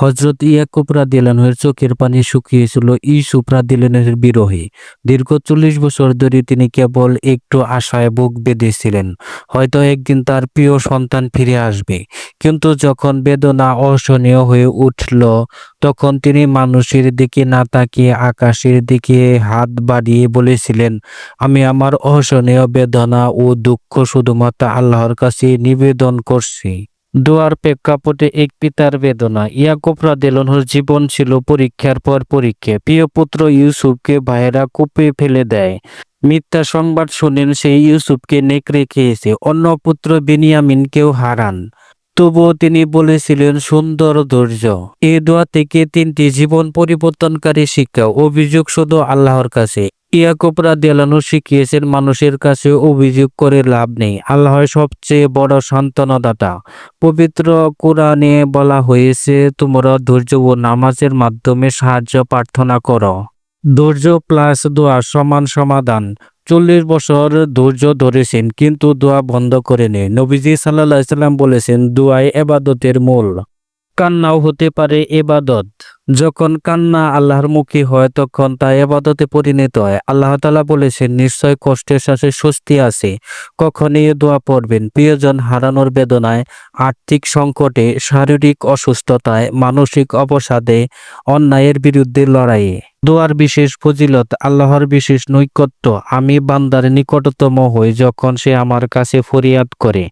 হজরত ইয়াকুব রাদিয়াল্লাহুর চোখের পানি শুকিয়েছিল, ইউসুফ রাদিয়াল্লাহুর বিরোহী। দীর্ঘ চল্লিশ বছর ধরে তিনি কেবল একটু আশায় বুক বেঁধেছিলেন। হয়তো একদিন তার প্রিয় সন্তান ফিরে আসবে। কিন্তু যখন বেদনা অসহনীয় হয়ে উঠল, তখন তিনি মানুষের দিকে না তাকিয়ে আকাশের দিকে হাত বাড়িয়ে বলেছিলেন, আমি আমার অসহনীয় বেদনা ও দুঃখ শুধুমাত্র আল্লাহর কাছে নিবেদন করছি। দোয়ার প্রেক্ষাপটে এক পিতার বেদনা। ইয়াকুব রাদিয়াল্লাহুর জীবন ছিল পরীক্ষার পর পরীক্ষা। প্রিয় পুত্র ইউসুফকে ভাইয়েরা কূপে ফেলে দেয়। মিথ্যা সংবাদ শুনেন, সেই ইউসুফকে নেকড়ে খেয়েছে অন্য পুত্র বেনিয়ামিনকেও হারান। তবুও তিনি বলেছিলেন, সুন্দর ধৈর্য। এ দোয়া থেকে তিনটি জীবন পরিবর্তনকারী শিক্ষা। অভিযোগ শুধু আল্লাহর কাছে। ইয়াকুব রাদিয়াল্লাহু শিখিয়েছেন, মানুষের কাছে অভিযোগ করে লাভ নেই। আল্লাহ সবচেয়ে বড় সান্ত্বনাদাতা। পবিত্র কোরআনে বলা হয়েছে, তোমরা ধৈর্য ও নামাজের মাধ্যমে সাহায্য প্রার্থনা করো। ধৈর্য প্লাস দোয়া সমান সমাধান। চল্লিশ বছর ধৈর্য ধরেছেন, কিন্তু দোয়া বন্ধ করেনি নবীজি সাল্লাহ সাল্লাম বলেছেন, দোয়াই এবাদতের মূল। কান্নাও হতে পারে এবাদত। যখন কান্না আল্লাহর মুখী হয়, তখন তা এবাদতে পরিণত হয়। আল্লাহ তালা বলেছেন, নিশ্চয় কষ্টের সাথে স্বস্তি আছে। কখনই দোয়া পড়বেন। প্রিয়জন হারানোর বেদনায়, আর্থিক সংকটে, শারীরিক অসুস্থতায়, মানসিক অবসাদে, অন্যায়ের বিরুদ্ধে লড়াইয়ে। দোয়ার বিশেষ ফজিলত, আল্লাহর বিশেষ নৈকট্য। আমি বান্দার নিকটতম হই যখন সে আমার কাছে ফরিয়াদ করে।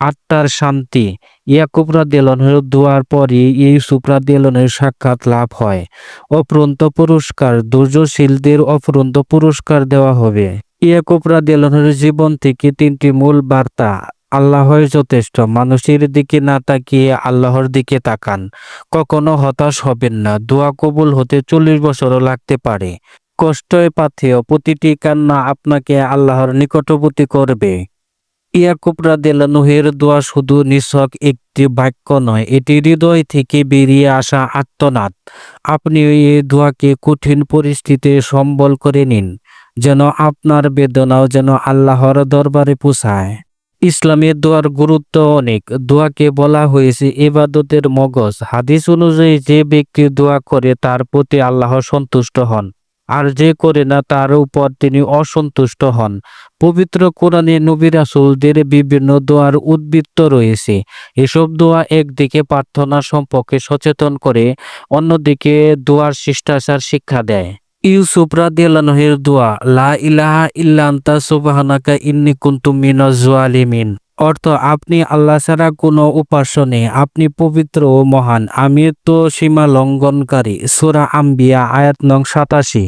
আত্মার শান্তি। ইয়াকুব রাদিয়াল্লাহুর দোয়ার পরই ইউসুফ রাদিয়াল্লাহুর সাক্ষাৎ লাভ হয়। অফুরন্ত পুরস্কার ধৈর্যশীলদের অফুরন্ত পুরস্কার দেওয়া হবে। ইয়াকুব রাদিয়াল্লাহুর জীবন থেকে তিনটি মূল বার্তা, আল্লাহই যথেষ্ট, মানুষের দিকে না তাকিয়ে আল্লাহর দিকে তাকান। কখনো হতাশ হবেন না, দোয়া কবুল হতে চল্লিশ বছরও লাগতে পারে। কষ্টই পাথেয় প্রতিটি কান্না আপনাকে আল্লাহর নিকটবর্তী করবে। ইয়াকুব রাদিয়াল্লাহুর দোয়া শুধু নিছক একটি বাক্য নয়, এটি হৃদয় থেকে বেরিয়ে আসা আত্মনাদ আপনি এই দোয়াকে কঠিন পরিস্থিতিতে সম্বল করে নিন, যেন আপনার বেদনাও যেন আল্লাহর দরবারে পৌঁছায়। ইসলামের দোয়ার গুরুত্ব অনেক, দোয়াকে বলা হয়েছে এবাদতের মগজ। হাদিস অনুযায়ী যে ব্যক্তি দোয়া করে তার প্রতি আল্লাহ সন্তুষ্ট হন। আর যে করে না তার উপর তিনি অসন্তুষ্ট হন। পবিত্র কোরআনে নবী রাসূলদের বিভিন্ন দোয়ার উদ্বৃত্ত রয়েছে। এসব দোয়া একদিকে প্রার্থনা সম্পর্কে সচেতন করে, অন্যদিকে দোয়ার শিষ্টাচার শিক্ষা দেয়। ইউসুফ রাদিয়াল্লাহুর দোয়া, লা ইলাহা ইল্লা আনতা সুবহানাকা ইন্নী কুনতু অর্থ আপনি আল্লাহ ছাড়া কোনো উপাস্য নেই। আপনি পবিত্র ও মহান। আমি তো সীমা লঙ্ঘনকারী সুরা আম্বিয়া, আয়াত নং সাতাশি।